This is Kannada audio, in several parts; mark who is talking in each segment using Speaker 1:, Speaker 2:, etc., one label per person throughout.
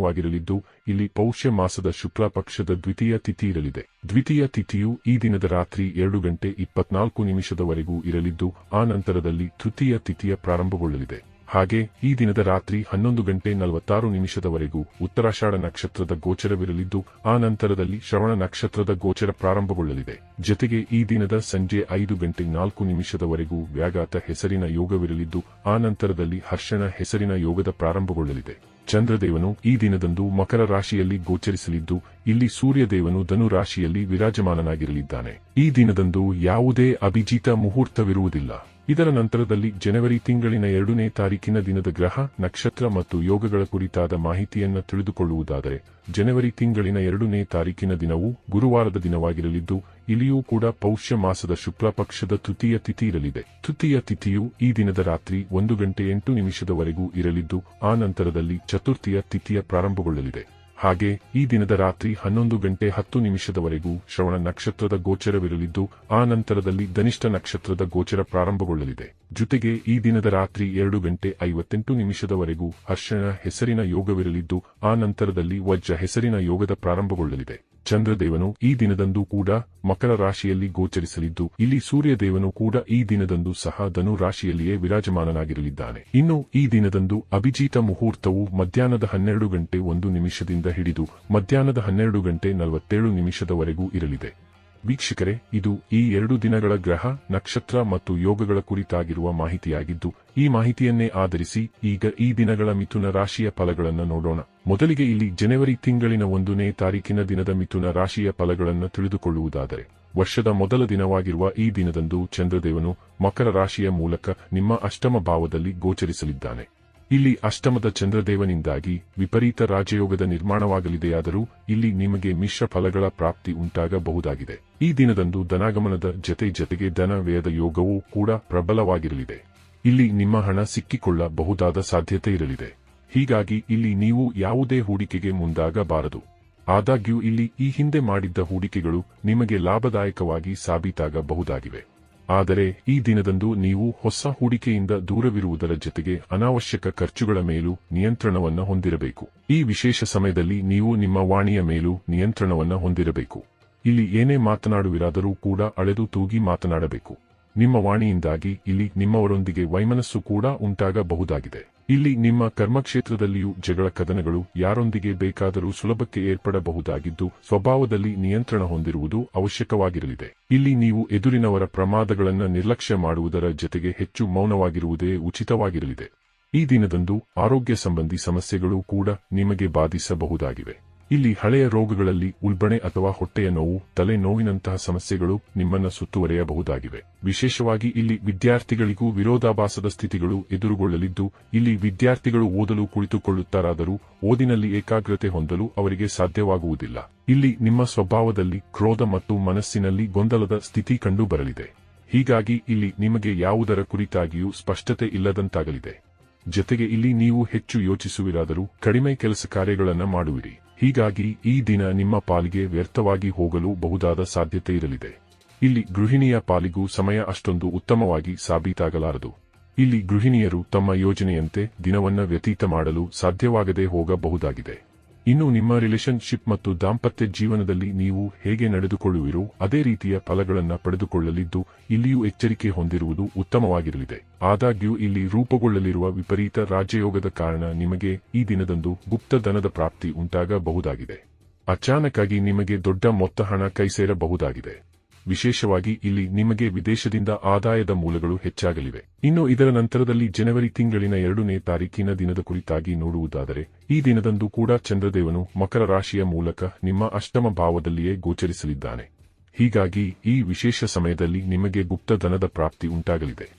Speaker 1: ದಿನವಾಗಿರಲಿದ್ದು ಇಲ್ಲಿ ಪೌಷ್ಯ ಮಾಸದ ಶುಕ್ಲ ಪಕ್ಷದ ದ್ವಿತೀಯ ತಿಥಿ ಇರಲಿದೆ ದ್ವಿತೀಯ ತಿಥಿಯು ಈ ದಿನದ ರಾತ್ರಿ ಎರಡು ಗಂಟೆ ಇಪ್ಪತ್ನಾಲ್ಕು ನಿಮಿಷದವರೆಗೂ ಇರಲಿದ್ದು, ಆ ನಂತರದಲ್ಲಿ ತೃತೀಯ ತಿಥಿಯ ಪ್ರಾರಂಭಗೊಳ್ಳಲಿದೆ. ಹಾಗೆ, ಈ ದಿನದ ರಾತ್ರಿ ಹನ್ನೊಂದು ಗಂಟೆ ನಲವತ್ತಾರು ನಿಮಿಷದವರೆಗೂ ಉತ್ತರಾಷಾಢ ನಕ್ಷತ್ರದ ಗೋಚರವಿರಲಿದ್ದು, ಆ ನಂತರದಲ್ಲಿ ಶ್ರವಣ ನಕ್ಷತ್ರದ ಗೋಚರ ಪ್ರಾರಂಭಗೊಳ್ಳಲಿದೆ. ಜತೆಗೆ ಈ ದಿನದ ಸಂಜೆ ಐದು ಗಂಟೆ ನಾಲ್ಕು ನಿಮಿಷದವರೆಗೂ ವ್ಯಾಘಾತ ಹೆಸರಿನ ಯೋಗವಿರಲಿದ್ದು, ಆ ನಂತರದಲ್ಲಿ ಹರ್ಷಣ ಹೆಸರಿನ ಯೋಗದ ಪ್ರಾರಂಭಗೊಳ್ಳಲಿದೆ. ಚಂದ್ರದೇವನು ಈ ದಿನದಂದು ಮಕರ ರಾಶಿಯಲ್ಲಿ ಗೋಚರಿಸಲಿದ್ದು, ಇಲ್ಲಿ ಸೂರ್ಯದೇವನು ಧನು ರಾಶಿಯಲ್ಲಿ ವಿರಾಜಮಾನನಾಗಿರಲಿದ್ದಾನೆ. ಈ ದಿನದಂದು ಯಾವುದೇ ಅಭಿಜಿತ ಮುಹೂರ್ತವಿರುವುದಿಲ್ಲ. ಇದರ ನಂತರದಲ್ಲಿ ಜನವರಿ ತಿಂಗಳಿನ ಎರಡನೇ ತಾರೀಕಿನ ದಿನದ ಗ್ರಹ, ನಕ್ಷತ್ರ ಮತ್ತು ಯೋಗಗಳ ಕುರಿತಾದ ಮಾಹಿತಿಯನ್ನು ತಿಳಿದುಕೊಳ್ಳುವುದಾದರೆ, ಜನವರಿ ತಿಂಗಳಿನ ಎರಡನೇ ತಾರೀಕಿನ ದಿನವು ಗುರುವಾರದ ದಿನವಾಗಿರಲಿದ್ದು, ಇಲ್ಲಿಯೂ ಕೂಡ ಪೌಷ್ಯ ಮಾಸದ ಶುಕ್ಲ ಪಕ್ಷದ ತೃತೀಯ ತಿಥಿ ಇರಲಿದೆ. ತೃತೀಯ ತಿಥಿಯು ಈ ದಿನದ ರಾತ್ರಿ ಒಂದು ಗಂಟೆ ಎಂಟು ನಿಮಿಷದವರೆಗೂ ಇರಲಿದ್ದು, ಆ ನಂತರದಲ್ಲಿ ಚತುರ್ಥಿಯ ತಿಥಿಯ ಪ್ರಾರಂಭಗೊಳ್ಳಲಿದೆ. ಹಾಗೆ, ಈ ದಿನದ ರಾತ್ರಿ ಹನ್ನೊಂದು ಗಂಟೆ ಹತ್ತು ನಿಮಿಷದವರೆಗೂ ಶ್ರವಣ ನಕ್ಷತ್ರದ ಗೋಚರವಿರಲಿದ್ದು, ಆ ನಂತರದಲ್ಲಿ ಧನಿಷ್ಠ ನಕ್ಷತ್ರದ ಗೋಚರ ಪ್ರಾರಂಭಗೊಳ್ಳಲಿದೆ. ಜೊತೆಗೆ, ಈ ದಿನದ ರಾತ್ರಿ ಎರಡು ಗಂಟೆ ಐವತ್ತೆಂಟು ನಿಮಿಷದವರೆಗೂ ಹರ್ಷಣ ಹೆಸರಿನ ಯೋಗವಿರಲಿದ್ದು, ಆ ನಂತರದಲ್ಲಿ ವಜ್ರ ಹೆಸರಿನ ಯೋಗದ ಪ್ರಾರಂಭಗೊಳ್ಳಲಿದೆ. ಚಂದ್ರದೇವನು ಈ ದಿನದಂದು ಕೂಡ ಮಕರ ರಾಶಿಯಲ್ಲಿ ಗೋಚರಿಸಲಿದ್ದು, ಇಲ್ಲಿ ಸೂರ್ಯದೇವನು ಕೂಡ ಈ ದಿನದಂದು ಸಹ ಧನು ರಾಶಿಯಲ್ಲಿಯೇ ವಿರಾಜಮಾನನಾಗಿರಲಿದ್ದಾನೆ. ಇನ್ನು ಈ ದಿನದಂದು ಅಭಿಜಿತ ಮುಹೂರ್ತವು ಮಧ್ಯಾಹ್ನದ ಹನ್ನೆರಡು ಗಂಟೆ ಒಂದು ನಿಮಿಷದಿಂದ ಹಿಡಿದು ಮಧ್ಯಾಹ್ನದ ಹನ್ನೆರಡು ಗಂಟೆ ನಲವತ್ತೇಳು ನಿಮಿಷದವರೆಗೂ ಇರಲಿದೆ. ವೀಕ್ಷಕರೇ, ಇದು ಈ ಎರಡು ದಿನಗಳ ಗ್ರಹ, ನಕ್ಷತ್ರ ಮತ್ತು ಯೋಗಗಳ ಕುರಿತಾಗಿರುವ ಮಾಹಿತಿಯಾಗಿದ್ದು, ಈ ಮಾಹಿತಿಯನ್ನೇ ಆಧರಿಸಿ ಈಗ ಈ ದಿನಗಳ ಮಿಥುನ ರಾಶಿಯ ಫಲಗಳನ್ನು ನೋಡೋಣ. ಮೊದಲಿಗೆ ಇಲ್ಲಿ ಜನವರಿ ತಿಂಗಳಿನ ಒಂದನೇ ತಾರೀಕಿನ ದಿನದ ಮಿಥುನ ರಾಶಿಯ ಫಲಗಳನ್ನು ತಿಳಿದುಕೊಳ್ಳುವುದಾದರೆ, ವರ್ಷದ ಮೊದಲ ದಿನವಾಗಿರುವ ಈ ದಿನದಂದು ಚಂದ್ರದೇವನು ಮಕರ ರಾಶಿಯ ಮೂಲಕ ನಿಮ್ಮ ಅಷ್ಟಮ ಭಾವದಲ್ಲಿ ಗೋಚರಿಸಲಿದ್ದಾನೆ. ಇಲ್ಲಿ ಅಷ್ಟಮದ ಚಂದ್ರದೇವನಿಂದಾಗಿ ವಿಪರೀತ ರಾಜಯೋಗದ ನಿರ್ಮಾಣವಾಗಲಿದೆಯಾದರೂ ಇಲ್ಲಿ ನಿಮಗೆ ಮಿಶ್ರ ಫಲಗಳ ಪ್ರಾಪ್ತಿ ಉಂಟಾಗಬಹುದಾಗಿದೆ. ಈ ದಿನದಂದು ಧನಾಗಮನದ ಜತೆ ಜತೆಗೆ ಧನ ವ್ಯಯದ ಯೋಗವೂ ಕೂಡ ಪ್ರಬಲವಾಗಿರಲಿದೆ. ಇಲ್ಲಿ ನಿಮ್ಮ ಹಣ ಸಿಕ್ಕಿಕೊಳ್ಳಬಹುದಾದ ಸಾಧ್ಯತೆ ಇರಲಿದೆ. ಹೀಗಾಗಿ ಇಲ್ಲಿ ನೀವು ಯಾವುದೇ ಹೂಡಿಕೆಗೆ ಮುಂದಾಗಬಾರದು. ಆದಾಗ್ಯೂ ಇಲ್ಲಿ ಈ ಹಿಂದೆ ಮಾಡಿದ್ದ ಹೂಡಿಕೆಗಳು ನಿಮಗೆ ಲಾಭದಾಯಕವಾಗಿ ಸಾಬೀತಾಗಬಹುದಾಗಿವೆ. ಆದರೆ ಈ ದಿನದಂದು ನೀವು ಹೊಸ ಹೂಡಿಕೆಯಿಂದ ದೂರವಿರುವುದರ ಜೊತೆಗೆ ಅನಾವಶ್ಯಕ ಖರ್ಚುಗಳ ಮೇಲೂ ನಿಯಂತ್ರಣವನ್ನು ಹೊಂದಿರಬೇಕು. ಈ ವಿಶೇಷ ಸಮಯದಲ್ಲಿ ನೀವು ನಿಮ್ಮ ವಾಣಿಯ ಮೇಲೂ ನಿಯಂತ್ರಣವನ್ನು ಹೊಂದಿರಬೇಕು. ಇಲ್ಲಿ ಏನೇ ಮಾತನಾಡುವಿರಾದರೂ ಕೂಡ ಅಳೆದು ತೂಗಿ ಮಾತನಾಡಬೇಕು. ನಿಮ್ಮ ವಾಣಿಯಿಂದಾಗಿ ಇಲ್ಲಿ ನಿಮ್ಮವರೊಂದಿಗೆ ವೈಮನಸ್ಸು ಕೂಡ ಉಂಟಾಗಬಹುದಾಗಿದೆ. ಇಲ್ಲಿ ನಿಮ್ಮ ಕರ್ಮಕ್ಷೇತ್ರದಲ್ಲಿಯೂ ಜಗಳ ಕದನಗಳು ಯಾರೊಂದಿಗೆ ಬೇಕಾದರೂ ಸುಲಭಕ್ಕೆ ಏರ್ಪಡಬಹುದಾಗಿದ್ದು, ಸ್ವಭಾವದಲ್ಲಿ ನಿಯಂತ್ರಣ ಹೊಂದಿರುವುದು ಅವಶ್ಯಕವಾಗಿರಲಿದೆ. ಇಲ್ಲಿ ನೀವು ಎದುರಿನವರ ಪ್ರಮಾದಗಳನ್ನು ನಿರ್ಲಕ್ಷ್ಯ ಮಾಡುವುದರ ಜೊತೆಗೆ ಹೆಚ್ಚು ಮೌನವಾಗಿರುವುದೇ ಉಚಿತವಾಗಿರಲಿದೆ. ಈ ದಿನದಂದು ಆರೋಗ್ಯ ಸಂಬಂಧಿ ಸಮಸ್ಯೆಗಳು ಕೂಡ ನಿಮಗೆ ಬಾಧಿಸಬಹುದಾಗಿವೆ. ಇಲ್ಲಿ ಹಳೆಯ ರೋಗಗಳಲ್ಲಿ ಉಲ್ಬಣೆ ಅಥವಾ ಹೊಟ್ಟೆಯ ನೋವು ತಲೆ ನೋವಿನಂತಹ ಸಮಸ್ಯೆಗಳು ನಿಮ್ಮನ್ನ ಸುತ್ತುವರೆಯಬಹುದಾಗಿವೆ. ವಿಶೇಷವಾಗಿ ಇಲ್ಲಿ ವಿದ್ಯಾರ್ಥಿಗಳಿಗೂ ವಿರೋಧಾಭಾಸದ ಸ್ಥಿತಿಗಳು ಎದುರುಗೊಳ್ಳಲಿದ್ದು, ಇಲ್ಲಿ ವಿದ್ಯಾರ್ಥಿಗಳು ಓದಲು ಕುಳಿತುಕೊಳ್ಳುತ್ತಾರಾದರೂ ಓದಿನಲ್ಲಿ ಏಕಾಗ್ರತೆ ಹೊಂದಲು ಅವರಿಗೆ ಸಾಧ್ಯವಾಗುವುದಿಲ್ಲ. ಇಲ್ಲಿ ನಿಮ್ಮ ಸ್ವಭಾವದಲ್ಲಿ ಕ್ರೋಧ ಮತ್ತು ಮನಸ್ಸಿನಲ್ಲಿ ಗೊಂದಲದ ಸ್ಥಿತಿ ಕಂಡುಬರಲಿದೆ. ಹೀಗಾಗಿ ಇಲ್ಲಿ ನಿಮಗೆ ಯಾವುದರ ಕುರಿತಾಗಿಯೂ ಸ್ಪಷ್ಟತೆ ಇಲ್ಲದಂತಾಗಲಿದೆ. ಜತೆಗೆ ಇಲ್ಲಿ ನೀವು ಹೆಚ್ಚು ಯೋಚಿಸುವಿರಾದರೂ ಕಡಿಮೆ ಕೆಲಸ ಕಾರ್ಯಗಳನ್ನು ಮಾಡುವಿರಿ. ಹೀಗಾಗಿ ಈ ದಿನ ನಿಮ್ಮ ಪಾಲಿಗೆ ವ್ಯರ್ಥವಾಗಿ ಹೋಗಲು ಬಹುದಾದ ಸಾಧ್ಯತೆ ಇರಲಿದೆ. ಇಲ್ಲಿ ಗೃಹಿಣಿಯ ಪಾಲಿಗೂ ಸಮಯ ಅಷ್ಟೊಂದು ಉತ್ತಮವಾಗಿ ಸಾಬೀತಾಗಲಾರದು. ಇಲ್ಲಿ ಗೃಹಿಣಿಯರು ತಮ್ಮ ಯೋಜನೆಯಂತೆ ದಿನವನ್ನ ವ್ಯತೀತ ಮಾಡಲು ಸಾಧ್ಯವಾಗದೆ ಹೋಗಬಹುದಾಗಿದೆ. ಇನ್ನು ನಿಮ್ಮ ರಿಲೇಶನ್ಶಿಪ್ ಮತ್ತು ದಾಂಪತ್ಯ ಜೀವನದಲ್ಲಿ ನೀವು ಹೇಗೆ ನಡೆದುಕೊಳ್ಳುವಿರೋ ಅದೇ ರೀತಿಯ ಫಲಗಳನ್ನು ಪಡೆದುಕೊಳ್ಳಲಿದ್ದು, ಇಲ್ಲಿಯೂ ಎಚ್ಚರಿಕೆ ಹೊಂದಿರುವುದು ಉತ್ತಮವಾಗಿರಲಿದೆ. ಆದಾಗ್ಯೂ, ಇಲ್ಲಿ ರೂಪುಗೊಳ್ಳಲಿರುವ ವಿಪರೀತ ರಾಜಯೋಗದ ಕಾರಣ ನಿಮಗೆ ಈ ದಿನದಂದು ಗುಪ್ತಧನದ ಪ್ರಾಪ್ತಿ ಉಂಟಾಗಬಹುದಾಗಿದೆ. ಅಚಾನಕ್ಕಾಗಿ ನಿಮಗೆ ದೊಡ್ಡ ಮೊತ್ತ ಹಣ ಕೈಸೇರಬಹುದಾಗಿದೆ. ವಿಶೇಷವಾಗಿ ಇಲ್ಲಿ ನಿಮಗೆ ವಿದೇಶದಿಂದ ಆದಾಯದ ಮೂಲಗಳು ಹೆಚ್ಚಾಗಲಿವೆ. ಇನ್ನು ಇದರ ನಂತರದಲ್ಲಿ ಜನವರಿ ತಿಂಗಳಿನ ಎರಡನೇ ತಾರೀಕಿನ ದಿನದ ಕುರಿತಾಗಿ ನೋಡುವುದಾದರೆ, ಈ ದಿನದಂದು ಕೂಡ ಚಂದ್ರದೇವನು ಮಕರ ರಾಶಿಯ ಮೂಲಕ ನಿಮ್ಮ ಅಷ್ಟಮ ಭಾವದಲ್ಲಿಯೇ ಗೋಚರಿಸಲಿದ್ದಾನೆ. ಹೀಗಾಗಿ ಈ ವಿಶೇಷ ಸಮಯದಲ್ಲಿ ನಿಮಗೆ ಗುಪ್ತಧನದ ಪ್ರಾಪ್ತಿ ಉಂಟಾಗಲಿದೆ.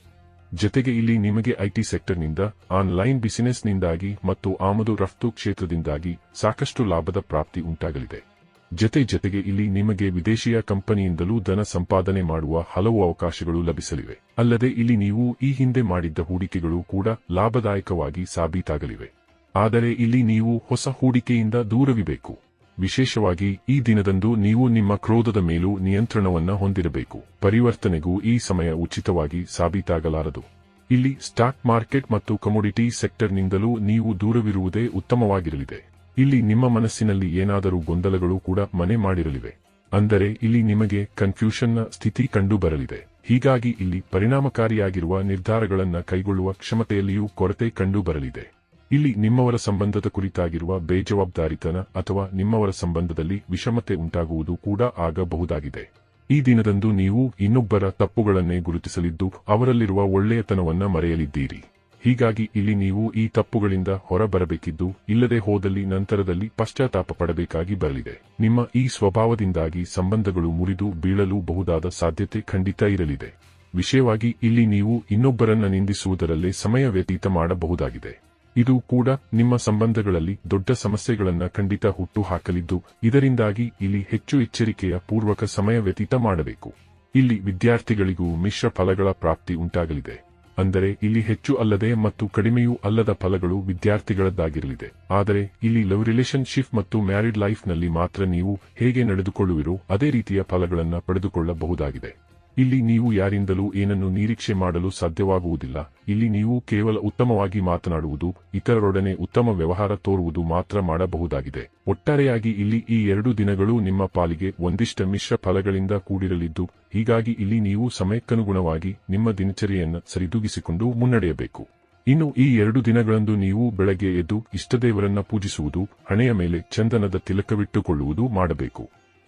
Speaker 1: ಜತೆಗೆ ಇಲ್ಲಿ ನಿಮಗೆ ಐಟಿ ಸೆಕ್ಟರ್ನಿಂದ, ಆನ್ಲೈನ್ ಬಿಸಿನೆಸ್ನಿಂದಾಗಿ ಮತ್ತು ಆಮದು ರಫ್ತು ಕ್ಷೇತ್ರದಿಂದಾಗಿ ಸಾಕಷ್ಟು ಲಾಭದ ಪ್ರಾಪ್ತಿ ಉಂಟಾಗಲಿದೆ. ಜತೆ ಜತೆಗೆ ಇಲ್ಲಿ ನಿಮಗೆ ವಿದೇಶಿಯ ಕಂಪನಿಯಿಂದಲೂ ಧನ ಸಂಪಾದನೆ ಮಾಡುವ ಹಲವು ಅವಕಾಶಗಳು ಲಭಿಸಲಿವೆ. ಅಲ್ಲದೆ ಇಲ್ಲಿ ನೀವು ಈ ಹಿಂದೆ ಮಾಡಿದ್ದ ಹೂಡಿಕೆಗಳು ಕೂಡ ಲಾಭದಾಯಕವಾಗಿ ಸಾಬೀತಾಗಲಿವೆ. ಆದರೆ ಇಲ್ಲಿ ನೀವು ಹೊಸ ಹೂಡಿಕೆಯಿಂದ ದೂರವಿಬೇಕು. ವಿಶೇಷವಾಗಿ ಈ ದಿನದಂದು ನೀವು ನಿಮ್ಮ ಕ್ರೋಧದ ಮೇಲೂ ನಿಯಂತ್ರಣವನ್ನ ಹೊಂದಿರಬೇಕು. ಪರಿವರ್ತನೆಗೂ ಈ ಸಮಯ ಉಚಿತವಾಗಿ ಸಾಬೀತಾಗಲಾರದು. ಇಲ್ಲಿ ಸ್ಟಾಕ್ ಮಾರ್ಕೆಟ್ ಮತ್ತು ಕಮೋಡಿಟಿ ಸೆಕ್ಟರ್ನಿಂದಲೂ ನೀವು ದೂರವಿರುವುದೇ ಉತ್ತಮವಾಗಿರಲಿದೆ. ಇಲ್ಲಿ ನಿಮ್ಮ ಮನಸ್ಸಿನಲ್ಲಿ ಏನಾದರೂ ಗೊಂದಲಗಳು ಕೂಡ ಮನೆ ಮಾಡಿರಲಿವೆ. ಅಂದರೆ ಇಲ್ಲಿ ನಿಮಗೆ ಕನ್ಫ್ಯೂಷನ್ನ ಸ್ಥಿತಿ ಕಂಡು ಬರಲಿದೆ ಹೀಗಾಗಿ ಇಲ್ಲಿ ಪರಿಣಾಮಕಾರಿಯಾಗಿರುವ ನಿರ್ಧಾರಗಳನ್ನ ಕೈಗೊಳ್ಳುವ ಕ್ಷಮತೆಯಲ್ಲಿಯೂ ಕೊರತೆ ಕಂಡು ಬರಲಿದೆ ಇಲ್ಲಿ ನಿಮ್ಮವರ ಸಂಬಂಧದ ಕುರಿತಾಗಿರುವ ಬೇಜವಾಬ್ದಾರಿತನ ಅಥವಾ ನಿಮ್ಮವರ ಸಂಬಂಧದಲ್ಲಿ ವಿಷಮತೆ ಉಂಟಾಗುವುದು ಕೂಡ ಆಗಬಹುದಾಗಿದೆ. ಈ ದಿನದಂದು ನೀವು ಇನ್ನೊಬ್ಬರ ತಪ್ಪುಗಳನ್ನೇ ಗುರುತಿಸಲಿದ್ದು ಅವರಲ್ಲಿರುವ ಒಳ್ಳೆಯತನವನ್ನ ಮರೆಯಲಿದ್ದೀರಿ. ಹೀಗಾಗಿ ಇಲ್ಲಿ ನೀವು ಈ ತಪ್ಪುಗಳಿಂದ ಹೊರಬರಬೇಕಿದ್ದು, ಇಲ್ಲದೆ ಹೋದಲ್ಲಿ ನಂತರದಲ್ಲಿ ಪಶ್ಚಾತ್ತಾಪ ಪಡಬೇಕಾಗಿ ಬರಲಿದೆ. ನಿಮ್ಮ ಈ ಸ್ವಭಾವದಿಂದಾಗಿ ಸಂಬಂಧಗಳು ಮುರಿದು ಬೀಳಲು ಬಹುದಾದ ಸಾಧ್ಯತೆ ಖಂಡಿತ ಇರಲಿದೆ. ವಿಷಯವಾಗಿ ಇಲ್ಲಿ ನೀವು ಇನ್ನೊಬ್ಬರನ್ನ ನಿಂದಿಸುವುದರಲ್ಲೇ ಸಮಯ ವ್ಯತೀತ ಮಾಡಬಹುದಾಗಿದೆ. ಇದು ಕೂಡ ನಿಮ್ಮ ಸಂಬಂಧಗಳಲ್ಲಿ ದೊಡ್ಡ ಸಮಸ್ಯೆಗಳನ್ನು ಖಂಡಿತ ಹುಟ್ಟು ಹಾಕಲಿದ್ದು ಇದರಿಂದಾಗಿ ಇಲ್ಲಿ ಹೆಚ್ಚು ಎಚ್ಚರಿಕೆಯ ಪೂರ್ವಕ ಸಮಯ ವ್ಯತೀತ ಮಾಡಬೇಕು. ಇಲ್ಲಿ ವಿದ್ಯಾರ್ಥಿಗಳಿಗೂ ಮಿಶ್ರ ಫಲಗಳ ಪ್ರಾಪ್ತಿ ಉಂಟಾಗಲಿದೆ. ಅಂದರೆ ಇಲ್ಲಿ ಹೆಚ್ಚು ಅಲ್ಲದೆ ಮತ್ತು ಕಡಿಮೆಯೂ ಅಲ್ಲದ ಫಲಗಳು ವಿದ್ಯಾರ್ಥಿಗಳದ್ದಾಗಿರಲಿದೆ. ಆದರೆ ಇಲ್ಲಿ ಲವ್ ರಿಲೇಶನ್ಶಿಪ್ ಮತ್ತು ಮ್ಯಾರಿಡ್ ಲೈಫ್ನಲ್ಲಿ ಮಾತ್ರ ನೀವು ಹೇಗೆ ನಡೆದುಕೊಳ್ಳುವಿರೋ ಅದೇ ರೀತಿಯ ಫಲಗಳನ್ನು ಪಡೆದುಕೊಳ್ಳಬಹುದಾಗಿದೆ. ಇಲ್ಲಿ ನೀವು ಯಾರಿಂದಲೂ ಏನನ್ನು ನಿರೀಕ್ಷೆ ಮಾಡಲು ಸಾಧ್ಯವಾಗುವುದಿಲ್ಲ. ಇಲ್ಲಿ ನೀವು ಕೇವಲ ಉತ್ತಮವಾಗಿ ಮಾತನಾಡುವುದು, ಇತರರೊಡನೆ ಉತ್ತಮ ವ್ಯವಹಾರ ತೋರುವುದು ಮಾತ್ರ ಮಾಡಬಹುದಾಗಿದೆ. ಒಟ್ಟಾರೆಯಾಗಿ ಇಲ್ಲಿ ಈ ಎರಡು ದಿನಗಳು ನಿಮ್ಮ ಪಾಲಿಗೆ ಒಂದಿಷ್ಟ ಮಿಶ್ರ ಫಲಗಳಿಂದ ಕೂಡಿರಲಿದ್ದು, ಹೀಗಾಗಿ ಇಲ್ಲಿ ನೀವು ಸಮಯಕ್ಕನುಗುಣವಾಗಿ ನಿಮ್ಮ ದಿನಚರಿಯನ್ನು ಸರಿದೂಗಿಸಿಕೊಂಡು ಮುನ್ನಡೆಯಬೇಕು. ಇನ್ನು ಈ ಎರಡು ದಿನಗಳಂದು ನೀವು ಬೆಳಗ್ಗೆ ಎದ್ದು ಇಷ್ಟದೇವರನ್ನ ಪೂಜಿಸುವುದು, ಹಣೆಯ ಮೇಲೆ ಚಂದನದ ತಿಲಕವಿಟ್ಟುಕೊಳ್ಳುವುದು ಮಾಡಬೇಕು.